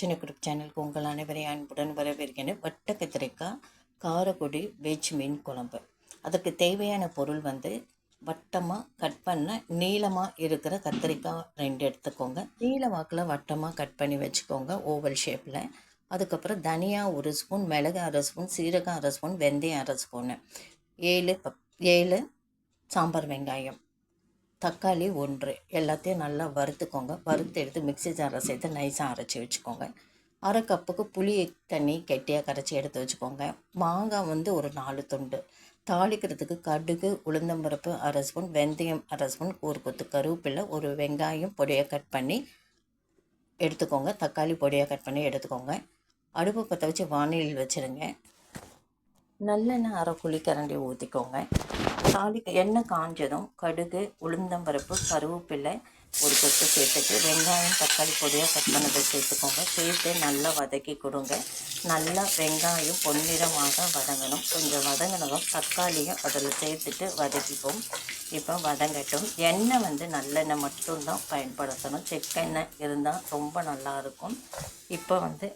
சின்ன குரூப் சேனலுக்கு உங்கள் அனைவரை அன்புடன் வரவேற்கிறேன். வட்ட கத்திரிக்காய் காரக்குடி வெஜ் மீன் குழம்பு. அதுக்கு தேவையான பொருள் வந்து வட்டமாக கட் பண்ண நீளமாக இருக்கிற கத்திரிக்காய் ரெண்டு எடுத்துக்கோங்க. நீள வாக்கில் வட்டமாக கட் பண்ணி வச்சுக்கோங்க ஓவல் ஷேப்பில் அதுக்கப்புறம் தனியா ஒரு ஸ்பூன் மிளகு அரை ஸ்பூன் சீரகம் அரை ஸ்பூன் வெந்தயம் அரை ஸ்பூனு. ஏழு ஏழு சாம்பார் வெங்காயம். தக்காளி ஒன்று. எல்லாத்தையும் நல்லா வறுத்துக்கோங்க. வறுத்து எடுத்து மிக்ஸி ஜாரில் சேர்த்து நைஸாக அரைச்சி வச்சுக்கோங்க. அரை கப்புக்கு புளி தண்ணி கெட்டியாக கரைச்சி எடுத்து வச்சுக்கோங்க. மாங்காய் வந்து ஒரு நாலு துண்டு. தாளிக்கிறதுக்கு கடுகு உளுந்தம்பருப்பு அரை ஸ்பூன் வெந்தயம் அரை ஸ்பூன் ஒரு கொத்து கருவேப்பிலை ஒரு வெங்காயம் பொடியாக கட் பண்ணி எடுத்துக்கோங்க. தக்காளி பொடியாக கட் பண்ணி எடுத்துக்கோங்க. அடுப்பு பற்ற வச்சு வானிலையில் வச்சுருங்க. நல்லெண்ணெய் அரை குழிக்கரண்டி ஊற்றிக்கோங்க தக்காளி எண்ணெய் காஞ்சதும் கடுகு உளுந்தம்பருப்பு கருவேப்பிலை ஒரு கொத்து சேர்த்துட்டு வெங்காயம் தக்காளி பொடியாக கட் பண்ணதை சேர்த்துக்கோங்க. சேர்த்து நல்லா வதக்கி கொடுங்க. நல்லா வெங்காயம் பொன்னிறமாக வதங்கணும். கொஞ்சம் வதங்கினதும் தக்காளியும் அதில் சேர்த்துட்டு வதக்கிப்போம். இப்போ வதங்கட்டும். எண்ணெய் வந்து நல்லெண்ணெய் மட்டும்தான் பயன்படுத்தணும். செக்கெண்ணெய் இருந்தால் ரொம்ப நல்லாயிருக்கும் இப்போ வந்து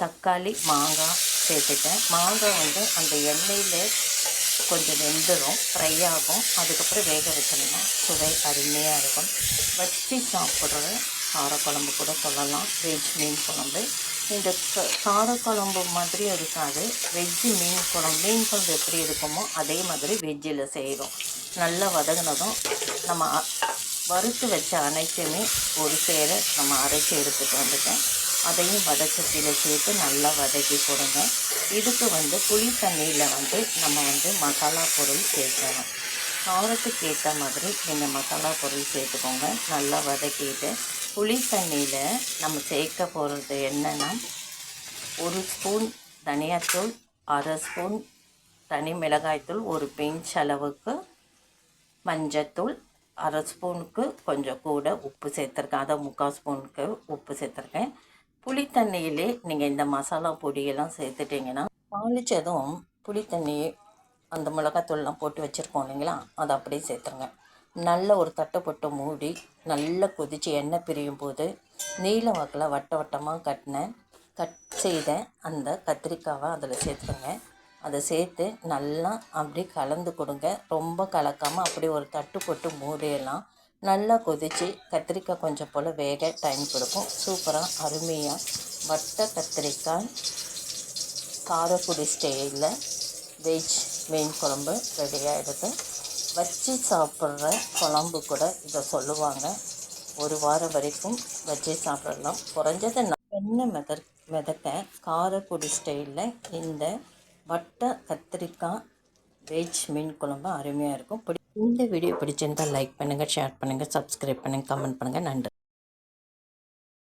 தக்காளி மாங்காய் சேர்த்துட்டேன். மாங்காய் வந்து அந்த எண்ணெயில் கொஞ்சம் வெந்துடும் ஃப்ரை ஆகும். அதுக்கப்புறம் வேக வச்சோம்னா சுவை அருமையாக இருக்கும். வச்சு சாப்பிட்ற காரக்குழம்பு கூட சொல்லலாம். வெஜ் மீன் குழம்பு. இந்த காரக்குழம்பு மாதிரி இருக்காது. வெஜ்ஜு மீன் குழம்பு மீன் குழம்பு எப்படி இருக்குமோ அதே மாதிரி வெஜ்ஜில் செய்கிறோம் நல்லா வதங்கினதும் நம்ம வறுத்து வச்ச அனைத்துமே ஒரு சேர நம்ம அரைச்சி எடுத்துகிட்டு வந்துட்டேன். அதையும் வதக்கத்தில் சேர்த்து நல்லா வதக்கி கொடுங்க. இதுக்கு வந்து புளி தண்ணியில் வந்து நம்ம வந்து மசாலா பொருள் சேர்க்கணும் காரத்துக்கு ஏற்ற மாதிரி நீங்கள் மசாலா பொருள் சேர்த்துக்கோங்க. நல்லா வதக்கிட்டு புளி தண்ணியில் நம்ம சேர்க்க போகிறது என்னென்னா ஒரு ஸ்பூன் தனியாத்தூள் அரை ஸ்பூன் தனி மிளகாய்த்தூள் ஒரு பிஞ்ச் அளவுக்கு மஞ்சத்தூள் அரை ஸ்பூனுக்கு கொஞ்சம் கூட உப்பு சேர்த்துருக்கேன். அதை முக்கால் ஸ்பூனுக்கு உப்பு சேர்த்துருக்கேன். புளித்தண்ணியிலே நீங்கள் இந்த மசாலா பொடியெல்லாம் சேர்த்துட்டிங்கன்னா தாளித்ததும் புளி அந்த மிளகாத்தூள்லாம் போட்டு வச்சுருக்கோம் இல்லைங்களா? அதை அப்படியே சேர்த்துருங்க. நல்ல ஒரு தட்டை போட்டு மூடி நல்லா கொதித்து எண்ணெய் பிரியும் போது நீல வாக்கில் வட்ட வட்டமாக கட்டின கட் செய்த அந்த கத்திரிக்காவை அதில் சேர்த்துருங்க. அதை சேர்த்து நல்லா அப்படி கலந்து கொடுங்க. ரொம்ப கலக்காமல் அப்படி ஒரு தட்டு போட்டு மூடியெல்லாம் நல்லா கொதித்து கத்திரிக்காய் கொஞ்சம் போல் வேக டைம் கொடுக்கும் சூப்பராக அருமையாக வட்ட கத்திரிக்காய் காரக்குடி ஸ்டைலில் வெஜ் மீன் குழம்பு ரெடியாக வச்சு சாப்பிட்ற குழம்பு கூட இதை சொல்லுவாங்க. ஒரு வாரம் வரைக்கும் வச்சு சாப்பிடலாம். குறைஞ்சது எண்ணெய் மெத மிதக்க காரக்குடி ஸ்டைலில் இந்த வட்ட கத்திரிக்காய் வெஜ் மீன் குழம்பு அருமையாக இருக்கும். இந்த வீடியோ பிடிச்சிருந்தால் லைக் பண்ணுங்கள் ஷேர் பண்ணுங்கள் சப்ஸ்கிரைப் பண்ணுங்கள் கமெண்ட் பண்ணுங்கள் நன்றி.